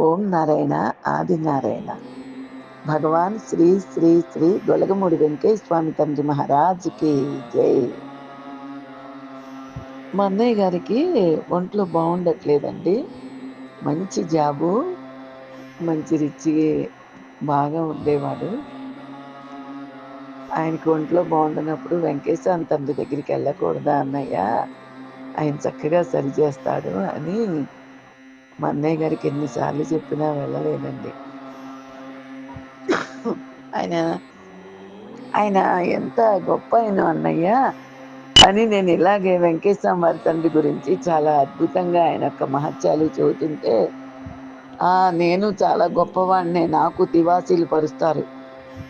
ఓం నారాయణ ఆది నారాయణ. భగవాన్ శ్రీ శ్రీ శ్రీ గొలగమూడి వెంకయ్య స్వామి తండ్రి మహారాజుకి జై. మా అన్నయ్య గారికి ఒంట్లో బాగుండట్లేదండి. మంచి జాబు మంచి రిచ్ బాగా ఉండేవాడు. ఆయనకి ఒంట్లో బాగుండనప్పుడు వెంకటేశ్వర తండ్రి దగ్గరికి వెళ్ళకూడదా అన్నయ్య? ఆయన చక్కగా సరి చేస్తాడు అని మా అన్నయ్య గారికి ఎన్నిసార్లు చెప్పినా వెళ్ళలేదండి. ఆయన ఆయన ఎంత గొప్ప ఆయన అన్నయ్య. అని నేను ఇలాగే వెంకటేశ్వర తండ్రి గురించి చాలా అద్భుతంగా ఆయన యొక్క మహత్యాలు చెబుతుంటే నేను చాలా గొప్పవాడినే నాకు తివాసీలు పరుస్తారు.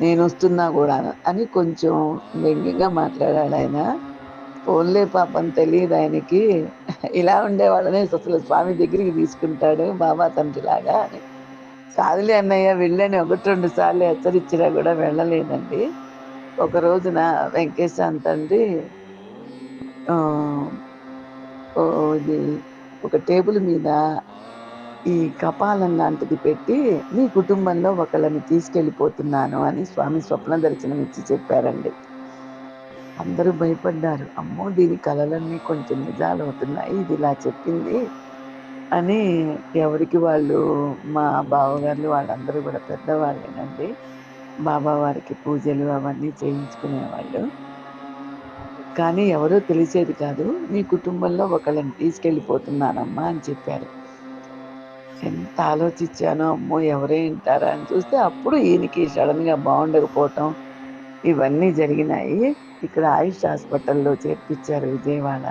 నేను వస్తున్నా కూడా అని కొంచెం వ్యంగ్యంగా మాట్లాడాడు ఆయన. ఓన్లీ పాపం తెలియదు ఆయనకి. ఇలా ఉండేవాళ్ళనే అసలు స్వామి దగ్గరికి తీసుకుంటాడు బాబా తండ్రిలాగా అని. కాదులే అన్నయ్య వెళ్ళని ఒకటి రెండు సార్లు హెచ్చరించినా కూడా వెళ్ళలేదండి. ఒక రోజున వెంకటేశ్వర తండ్రి ఇది ఒక టేబుల్ మీద ఈ కపాలం లాంటిది పెట్టి మీ కుటుంబంలో ఒకళ్ళని తీసుకెళ్ళిపోతున్నాను అని స్వామి స్వప్న దర్శనం ఇచ్చి చెప్పారండి. అందరూ భయపడ్డారు. అమ్మో దీని కళలన్నీ కొంచెం నిజాలు అవుతున్నాయి ఇది ఇలా చెప్పింది అని ఎవరికి వాళ్ళు మా బావగారు వాళ్ళందరూ కూడా పెద్దవాళ్ళేనండి. బాబా వారికి పూజలు అవన్నీ చేయించుకునేవాళ్ళు. కానీ ఎవరో తెలిసేది కాదు మీ కుటుంబంలో ఒకళ్ళని తీసుకెళ్ళిపోతున్నానమ్మా అని చెప్పారు. ఎంత ఆలోచించానో అమ్మో ఎవరే వింటారా అని చూస్తే అప్పుడు ఈయనకి సడన్గా బాగుండకపోవటం ఇవన్నీ జరిగినాయి. ఇక్కడ ఆయుష్ హాస్పిటల్లో చేర్పించారు విజయవాడ.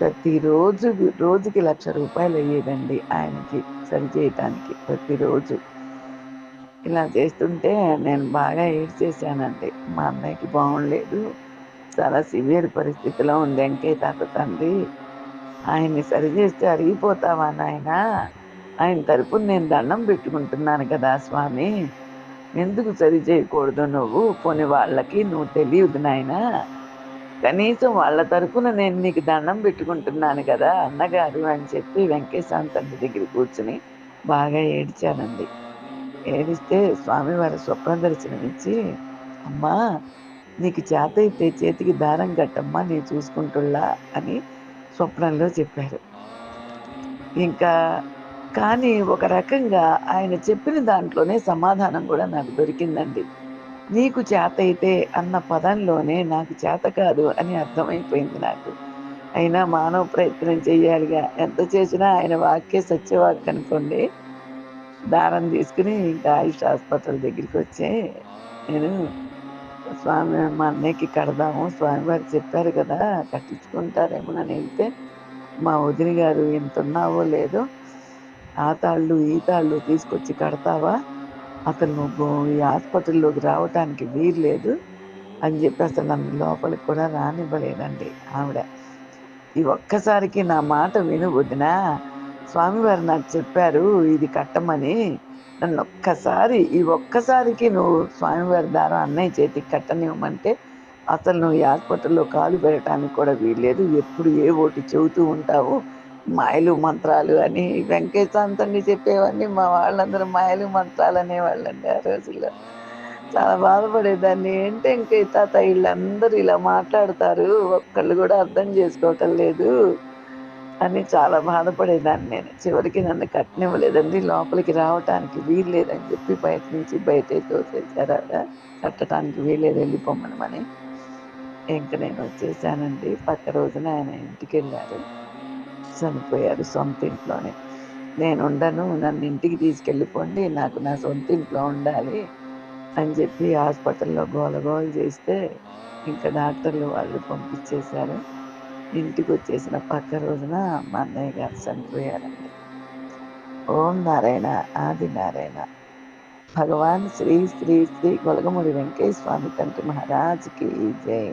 ప్రతిరోజు రోజుకి లక్ష రూపాయలు అయ్యేదండి ఆయనకి సరి చేయటానికి ప్రతిరోజు. ఇలా చేస్తుంటే నేను బాగా ఏడ్ చేశానండి మా అన్నయ్యకి బాగుండలేదు. చాలా సివియర్ పరిస్థితిలో ఉంది వెంకయ్య తాత తండ్రి. ఆయన్ని సరి చేస్తే అరిగిపోతావా నాయన? ఆయన తరపున నేను దండం పెట్టుకుంటున్నాను కదా స్వామి. ఎందుకు సరి చేయకూడదు నువ్వు? పోని వాళ్ళకి నువ్వు తెలియదు నాయన. కనీసం వాళ్ళ తరఫున నేను నీకు దండం పెట్టుకుంటున్నాను కదా అన్నగారు అని చెప్పి వెంకటేశాంత్ తండ్రి దగ్గర కూర్చుని బాగా ఏడ్చానండి ఏడిస్తే స్వామివారి స్వప్న దర్శనమిచ్చి అమ్మా నీకు చేత అయితే చేతికి దారం కట్టమ్మా నేను చూసుకుంటుల్లా అని స్వప్నంలో చెప్పారు. ఇంకా కానీ ఒక రకంగా ఆయన చెప్పిన దాంట్లోనే సమాధానం కూడా నాకు దొరికిందండి. నీకు చేత అయితే అన్న పదంలోనే నాకు చేత కాదు అని అర్థమైపోయింది నాకు. అయినా మానవ ప్రయత్నం చేయాలిగా. ఎంత చేసినా ఆయన వాక్యే సత్యవాక్ అనుకోండి. దారం తీసుకుని ఇంకా ఆయుష్ హాస్పిటల్ దగ్గరికి వచ్చే నేను స్వామి మా అన్నయ్యకి కడదాము. స్వామివారు చెప్పారు కదా కట్టించుకుంటారేమో అని వెళ్తే మా వదిన గారు ఎంత ఉన్నావో లేదో ఆ తాళ్ళు ఈ తాళ్ళు తీసుకొచ్చి కడతావా? అతను నువ్వు ఈ హాస్పిటల్లోకి రావటానికి వీల్లేదు అని చెప్పి అసలు నన్ను లోపలికి కూడా రానివ్వలేదండి ఆవిడ. ఈ ఒక్కసారికి నా మాట విను వదిన. స్వామివారు నాకు చెప్పారు ఇది కట్టమని. నన్ను ఒక్కసారి ఈ ఒక్కసారికి నువ్వు స్వామివారి దారం అన్నయ్య చేతికి కట్టనివ్వమంటే అసలు నువ్వు ఈ హాస్పిటల్లో కాలు పెట్టడానికి కూడా వీల్లేదు. ఎప్పుడు ఏ ఓటి చెబుతూ ఉంటావు? మాయలు మంత్రాలు అని వెంకటేశాంతండి చెప్పేవన్నీ మా వాళ్ళందరూ మాయలు మంత్రాలు అనేవాళ్ళండి ఆ రోజుల్లో. చాలా బాధపడేదాన్ని. ఏంటి ఇంకే తాత వీళ్ళందరూ ఇలా మాట్లాడతారు ఒక్కళ్ళు కూడా అర్థం చేసుకోవటం లేదు అని చాలా బాధపడేదాన్ని నేను. చివరికి నన్ను కట్టనివ్వలేదండి లోపలికి రావటానికి వీల్లేదని చెప్పి బయట నుంచి బయటే తోసేసారు ఆవిడ. కట్టడానికి వీల్లేదు వెళ్ళిపోమనమని. ఇంక నేను వచ్చేసానండి. పక్క రోజున ఆయన ఇంటికి వెళ్ళారు చనిపోయారు సొంత ఇంట్లోనే. నేను ఉండను నన్ను ఇంటికి తీసుకెళ్ళిపోండి నాకు నా సొంత ఇంట్లో ఉండాలి అని చెప్పి హాస్పిటల్లో గోలగోలు చేస్తే ఇంకా డాక్టర్లు వాళ్ళు పంపించేశారు. ఇంటికి వచ్చేసిన పక్క రోజున మా అన్నయ్య గారు చనిపోయారండి. ఓం నారాయణ ఆది నారాయణ. భగవాన్ శ్రీ శ్రీ శ్రీ గొలగముడి వెంకటేశ్వర స్వామి తండ్రి మహారాజ్కి జై.